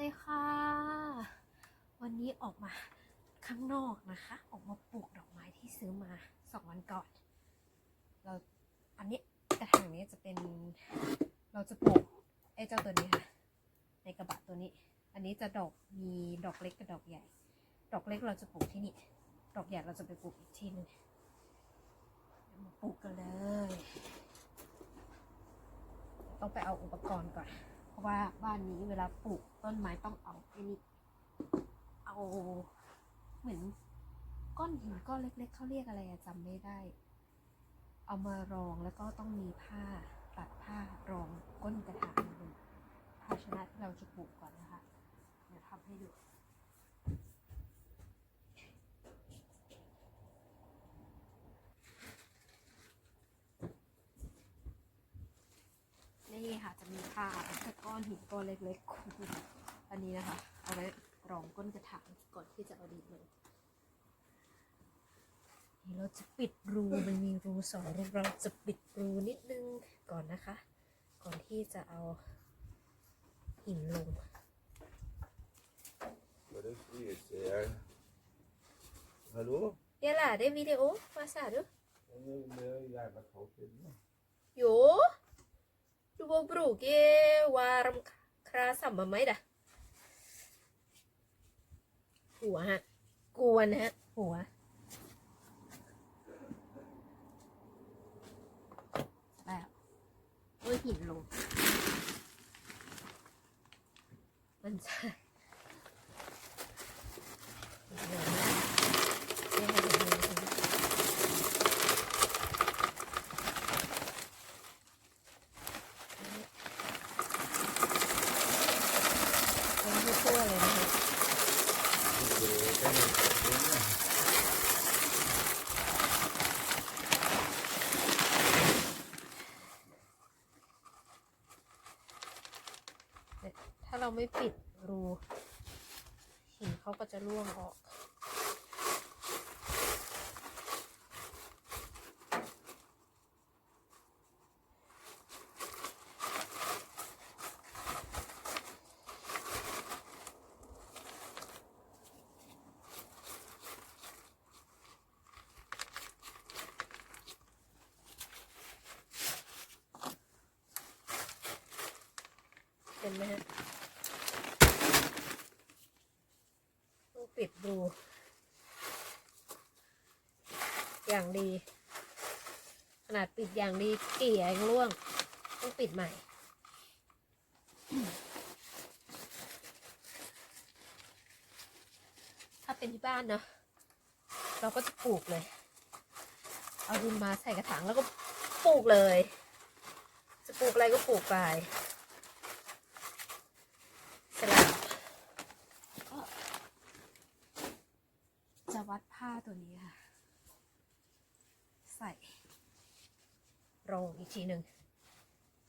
ดีค่ะ วันนี้ออกมาข้างนอกนะคะ ออกมาปลูกดอกไม้ที่ซื้อมาสองวันก่อน เราอันนี้กระถางนี้จะเป็น เราจะปลูกไอ้เจ้าตัวนี้ค่ะ ในกระบะตัวนี้ อันนี้จะดอกมีดอกเล็กกับดอกใหญ่ ดอกเล็กเราจะปลูกที่นี่ ดอกใหญ่เราจะไปปลูกอีกที่หนึงมาปลูกกันเลย ต้องไปเอาอุปกรณ์ก่อน ว่าบ้านนี้เวลาปลูกต้นไม้ต้องเอาไอ้นี่เอา เหมือนก้อนหินก้อนเล็ก ๆเขาเรียกอะไรอะจำไม่ได้ เอามารองแล้วก็ต้องมีผ้าตัดผ้ารองก้นกระถางภาชนะที่เราจะปลูกก่อนนะคะ เดี๋ยวทำให้ดู นี่ค่ะจะมีผ้าแล้วก็ก้อนหินก้อนเล็กๆคูอันนี้นะคะ เอาไว้รองก้นกระถางก่อนที่จะเอาดินลงนี่เราจะปิดรูมันมีรูสองรูเราจะปิดรูนิดนึงก่อนนะคะ ก่อนที่จะเอาหินลง Vad det fryser. Hallå? Ja, lär dig video. Vad sa du? Det är jävla kallt inne. Jo. Du må bruke varm krasa med meg, da. หัวฮะกวนฮะ หัวแล้วโอ้ยหินลงมันใช่เดี๋ยวนะเดี๋ยวให้ดูนะ เป็นทั่วๆเลยนะคะ Det kan inte inne. ถ้าเรา ไม่ปิดรูหินเขาก็จะร่วงออกเห็นไหมฮะ ต้องปิดรู อย่างดี ขนาดปิดอย่างดีเกี่ยยังร่วง ต้องปิดใหม่ ถ้าเป็นที่บ้านเนาะเราก็จะปลูกเลย เอาดินมาใส่กระถางแล้วก็ปลูกเลย จะปลูกอะไรก็ปลูกไปเสร็จแล้วก็จะวัดผ้าตัวนี้ค่ะ ใส่ร อีกทีหนึ่ง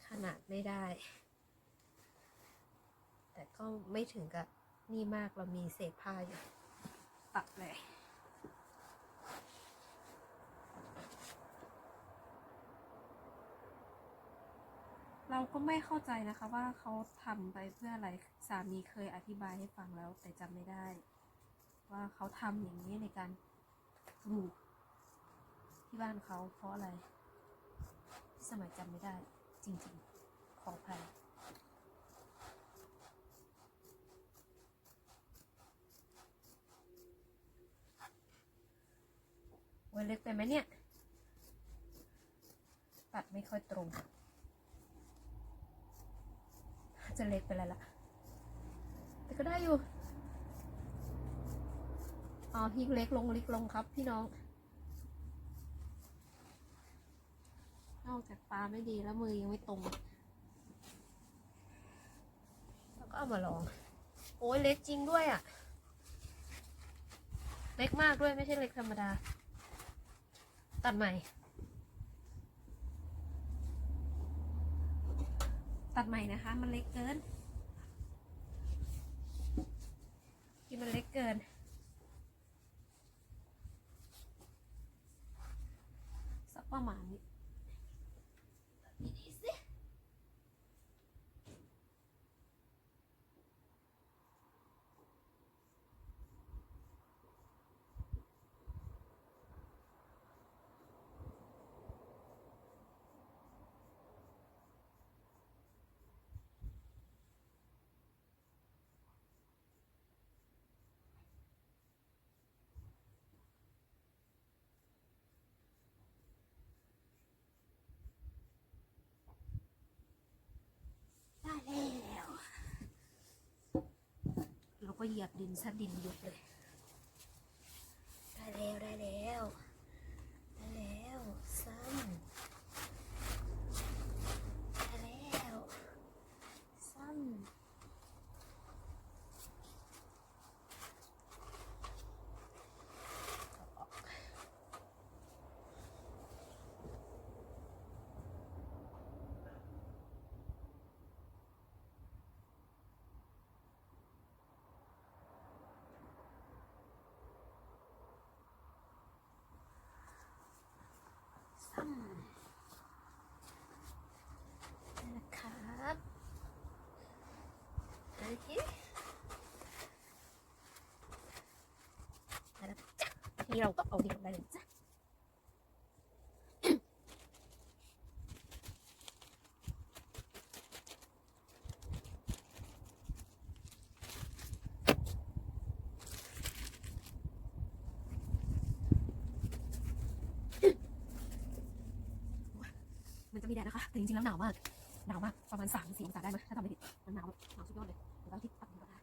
ขนาดไม่ได้ แต่ก็ไม่ถึงกับนี่มากเรามีเศษผ้าอยู่ ตัดเลยเราก็ไม่เข้าใจนะคะว่าเขาทำไปเพื่ออะไรสามีเคยอธิบายให้ฟังแล้ว แต่จำไม่ได้ ว่าเขาทำอย่างนี้ในการปลูกที่บ้านเขาเพราะอะไร สมัยจำไม่ได้ จริงๆ ขออภัยไว้เล็กไปไหมเนี่ยตัดไม่ค่อยตรง จะเล็กไปแล้วล่ะ แต่ก็ได้อยู่ อ๋อฮิกเล็กลงเล็กลงครับพี่น้อง อกจากตาไม่ดีแล้วมือยังไม่ตรง แล้วก็เอามาลอง โอ้ยเล็กจริงด้วยอะ่ะ เล็กมากด้วยไม่ใช่เล็กธรรมดา ตัดใหม่ ตัดใหม่นะคะ มันเล็กเกินที่มันเล็กเกินสักประมาณนี้ตัดดีๆสิ เหยียบดินซะดินยุบเลย ได้แล้วได้แล้ว ได้แล้วซ้ำได้แล้วซ้ำ ซ้ำนะครับโอเคได้แล้วจ้ะที นี้เราก็เอาดินลงได้เลยจ้ะมันจะมีแดดนะคะ แต่จริงๆแล้วหนาวมาก หนาวมาก ประมาณสามสี่องศาได้ไหมถ้าทำไม่ผิดมันหนาวแบบหนาวสุดยอดเลยเดี๋ยวเราที่ตัดดีกว่านะ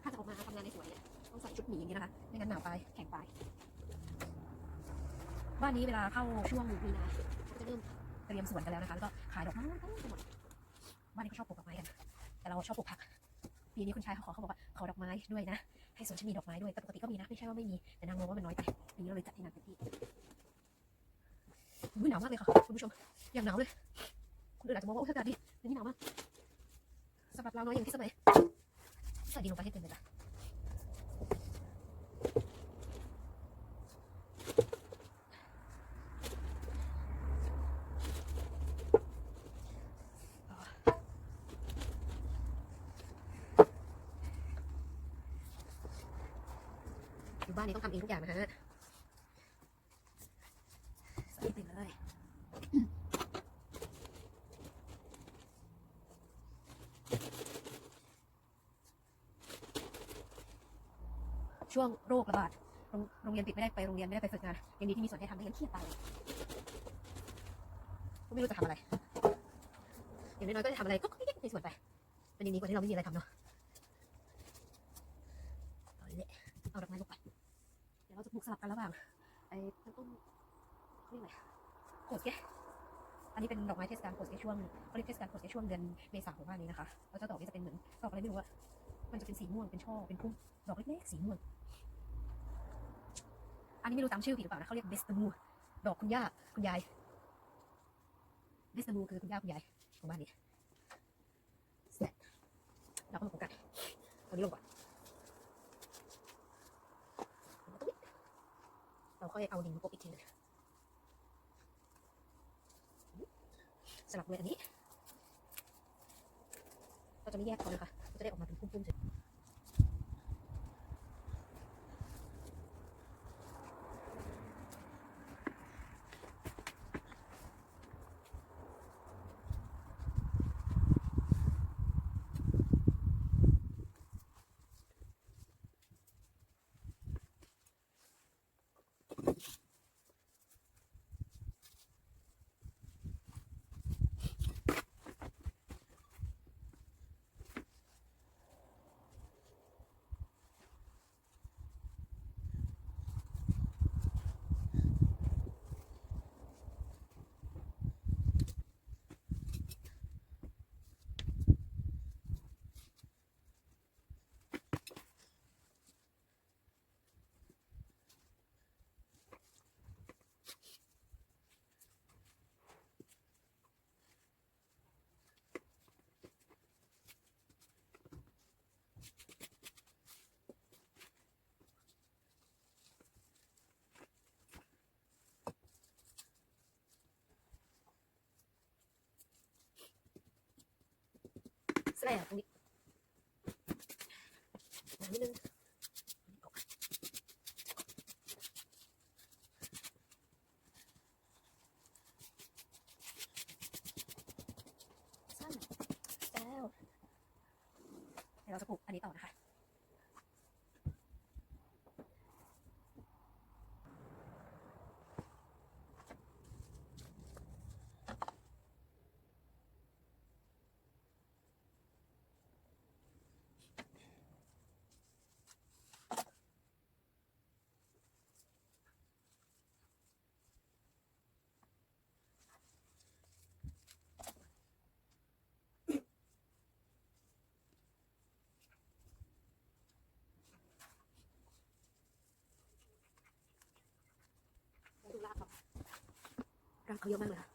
ถ้า จะออกมาทำงานในสวนเนี่ยต้องใส่ชุดหมีอย่างนี้นะคะไม่งั้นหนาวไปแข็งไปบ้านนี้เวลาเข้าช่วงมีนาเขาจะเริ่มเตรียมสวนกันแล้วนะคะแล้วก็ขายดอกไม้เต็มไปหมดบ้านนี้เขาชอบปลูกดอกไม้กันแต่เราชอบปลูกผักปีนี้คุณชายเขาขอเขาบอกว่าขอดอกไม้ด้วยนะ ให้สวนฉันมีดอกไม้ด้วยแต่ปกติก็มีนะไม่ใช่ว่าไม่มีแต่นางมองว่ามันน้อยไปปีนี้เราเลยจัดให้นางเต็มที่อุ้ยหนาวมากเลยค่ะคุณผู้ชมอย่างหนาวเลยคุณอาจจะมองว่าโอ้ยอากาศดีแต่นี่หนาวมากสำหรับเราน้อยอย่างที่สมัย ใส่ดินลงไปให้เต็มเลยจ้ะอยู่บ้านนี้ต้องทำเองทุกอย่างนะฮะใส่ให้เต็มเลย ช่วงโรคระบาดโรงเรียนปิดไม่ได้ไปโรงเรียนไม่ได้ไปฝึกงานยังดีที่มีส่วนให้ทำไม่งั้นเครียดตายก็ไม่รู้จะทำอะไรอย่างน้อยๆก็จะทำอะไรก็ในส่วนไปเป็นอย่างนี้กว่าที่เราไม่มีอะไรทำเนาะเอาเลยเอาดอกไม้ลงไปเดี๋ยวเราจะปลูกสลับกันระหว่างไอ้ต้นเขาเรียกอะไรโขดแกอันนี้เป็นดอกไม้เทศกาลโขดแกช่วงเขาเรียกเทศกาลโขดแกช่วงเดือนเมษาของบ้านนี้นะคะแล้วเจ้าดอกนี้จะเป็นเหมือนดอกอะไรไม่รู้อะมันจะเป็นสีม่วงเป็นช่อเป็นพุ่มดอกเล็กๆสีม่วง อันนี้ไม่รู้จำชื่อผิดหรือเปล่านะเขาเรียกเบสตมูดอกคุณย่าคุณยายเบสตมูคือคุณย่าคุณยายของบ้านนี้เสร็จเราก็มาปลูกกันเอานี้ลงก่อนเราค่อยเอาดินมาปกอีกทีหนึงสลับเลยอันนี้ เราจะไม่แยกเขานะคะเราจะได้ออกมาเป็นพุ่มๆเฉย แสบนี้น้ำนิดนึงสั้นแล้วเดี๋ยวเราจะปลูกอันนี้ต่อนะคะ รังเข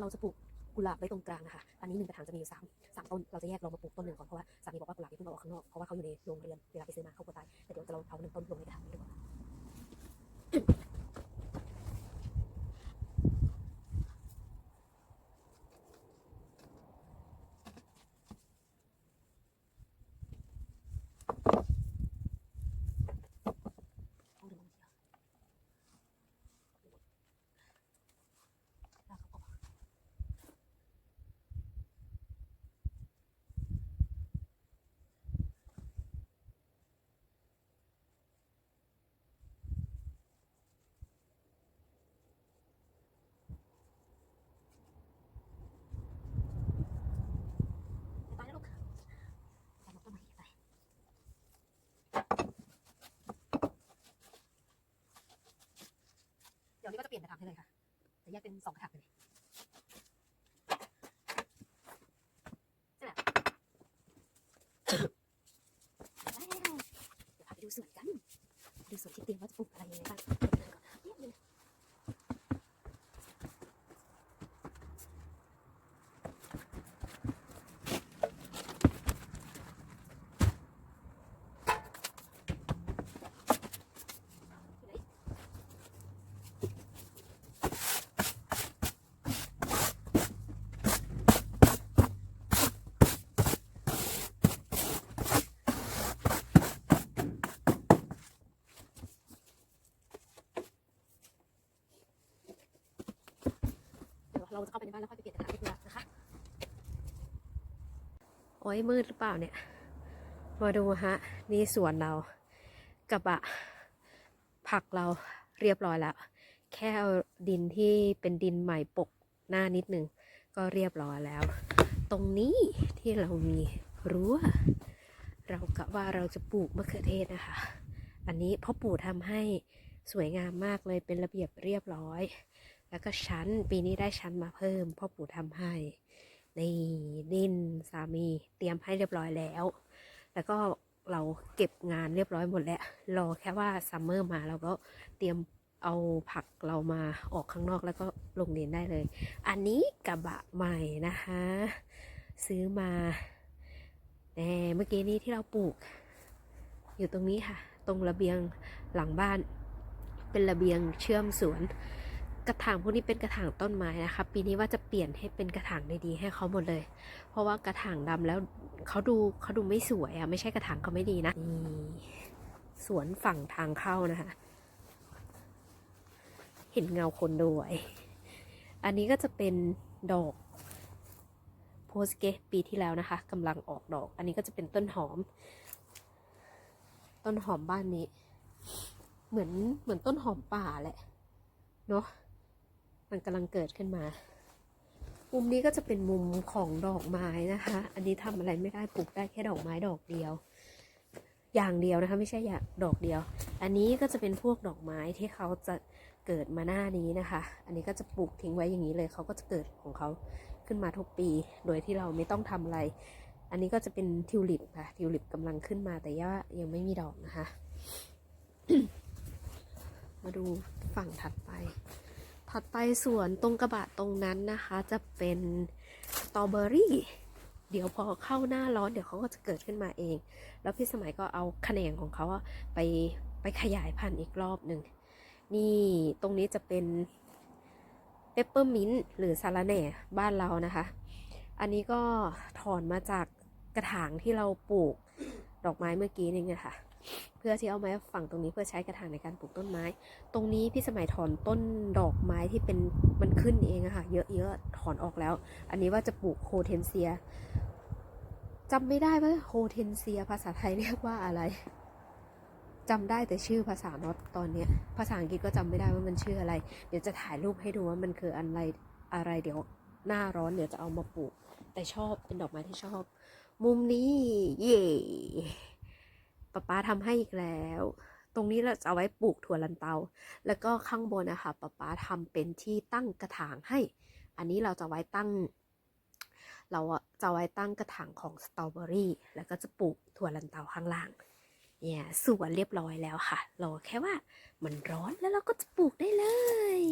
เราจะปลูกกุหลาบไว้ตรงกลางนะคะ อันนี้หนึ่งกระถางจะมีอยู่สามสามต้น เราจะแยกลงมาปลูกต้นหนึ่งก่อน เพราะว่าสามีบอกว่ากุหลาบที่เพิ่งเอาออกข้างนอก เพราะว่าเขาอยู่ในโรงเรือน เวลาไปซื้อมาเขากลัวตาย แต่เดี๋ยวจะเราเอาหนึ่งต้นลงในกระถางนี้ดีกว่าต้องดึงลงทีเดียวลากเขาออก ไปนะลูกไปนกต้นไม้ไป เปลี่ยนกระถางให้เลยค่ะ จะแยกเป็นสองกระถางไปเลยใช่ไหมได้แล้วเดี๋ยวพาไปดูสวนกันดูสวนที่เตรียมว่าจะปลูกอะไรยังไงบ้างเดี๋ยวเดินก่อนนะเรียบเลย เราจะเข้าไปในบ้านแล้วค่อยไปเปลี่ยนกระถางให้ดูนะคะ โอ้ยมืดหรือเปล่าเนี่ย มาดูฮะ นี่สวนเรากระบะ ผักเราเรียบร้อยแล้ว แค่เอาดินที่เป็นดินใหม่ปกหน้านิดนึง ก็เรียบร้อยแล้ว ตรงนี้ที่เรามีรั้วเรากะว่าเราจะปลูกมะเขือเทศนะคะ อันนี้พ่อปู่ทำให้สวยงามมากเลยเป็นระเบียบเรียบร้อย แล้วก็ชั้นปีนี้ได้ชั้นมาเพิ่มพ่อปู่ทำให้นี่ดินสามีเตรียมให้เรียบร้อยแล้ว แล้วก็เราเก็บงานเรียบร้อยหมดแล้ว รอแค่ว่าซัมเมอร์มาเราก็เตรียมเอาผักเรามาออกข้างนอกแล้วก็ลงดินได้เลย อันนี้กระบะใหม่นะคะ ซื้อมาแน่เมื่อกี้นี้ที่เราปลูก อยู่ตรงนี้ค่ะ ตรงระเบียงหลังบ้าน เป็นระเบียงเชื่อมสวน กระถางพวกนี้เป็นกระถางต้นไม้นะคะ ปีนี้ว่าจะเปลี่ยนให้เป็นกระถางดีๆให้เขาหมดเลย เพราะว่ากระถางดำแล้วเขาดูเขาดูไม่สวยอะไม่ใช่กระถางเขาไม่ดีนะนี่สวนฝั่งทางเข้านะคะ เห็นเงาคนด้วย อันนี้ก็จะเป็นดอกโพสเกปีที่แล้วนะคะกำลังออกดอก อันนี้ก็จะเป็นต้นหอม ต้นหอมบ้านนี้ เหมือนเหมือนต้นหอมป่าแหละเนาะ มันกำลังเกิดขึ้นมา มุมนี้ก็จะเป็นมุมของดอกไม้นะคะ อันนี้ทำอะไรไม่ได้ปลูกได้แค่ดอกไม้ดอกเดียว อย่างเดียวนะคะ ไม่ใช่อย่างดอกเดียว อันนี้ก็จะเป็นพวกดอกไม้ที่เขาจะเกิดมาหน้านี้นะคะ อันนี้ก็จะปลูกทิ้งไว้อย่างนี้เลย เขาก็จะเกิดของเขาขึ้นมาทุกปี โดยที่เราไม่ต้องทำอะไร อันนี้ก็จะเป็นทิวลิปค่ะ ทิวลิปกำลังขึ้นมาแต่ว่ายังไม่มีดอกนะคะ มาดูฝั่งถัดไป ถัดไปสวนตรงกระบะตรงนั้นนะคะ จะเป็นสตรอเบอรี่เดี๋ยวพอเข้าหน้าร้อนเดี๋ยวเขาก็จะเกิดขึ้นมาเอง แล้วพี่สมัยก็เอาแขนงของเขาไปไปขยายพันธุ์อีกรอบหนึ่งนี่ตรงนี้จะเป็นเปปเปอร์มินต์หรือซาลาแหน่บ้านเรานะคะ อันนี้ก็ถอนมาจากกระถางที่เราปลูกดอกไม้เมื่อกี้นี่ไงค่ะ พื่อที่เอาไม้ฝั่งตรงนี้เพื่อใช้กระถางในการปลูกต้นไม้ ตรงนี้พี่สมัยถอนต้นดอกไม้ที่เป็นมันขึ้นเองอะค่ะ เยอะๆถอนออกแล้ว อันนี้ว่าจะปลูกโฮเทนเซียจำไม่ได้ว่าโฮเทนเซียภาษาไทยเรียกว่าอะไรจำได้แต่ชื่อภาษาน็อตตอนเนี้ย ภาษาอังกฤษก็จำไม่ได้ว่ามันชื่ออะไร เดี๋ยวจะถ่ายรูปให้ดูว่ามันคืออะไรอะไรเดี๋ยวหน้าร้อนเดี๋ยวจะเอามาปลูก แต่ชอบเป็นดอกไม้ที่ชอบ มุมนี้เย่ ป๊าป๊าทำให้อีกแล้ว ตรงนี้เราจะเอาไว้ปลูกถั่วลันเตา แล้วก็ข้างบนนะคะป๊าป๊าทำเป็นที่ตั้งกระถางให้ อันนี้เราจะไว้ตั้ง เราจะไว้ตั้งกระถางของสตรอเบอรี่ แล้วก็จะปลูกถั่วลันเตาข้างล่าง เนี่ยสวนเรียบร้อยแล้วค่ะ รอแค่ว่ามันร้อนแล้วเราก็จะปลูกได้เลย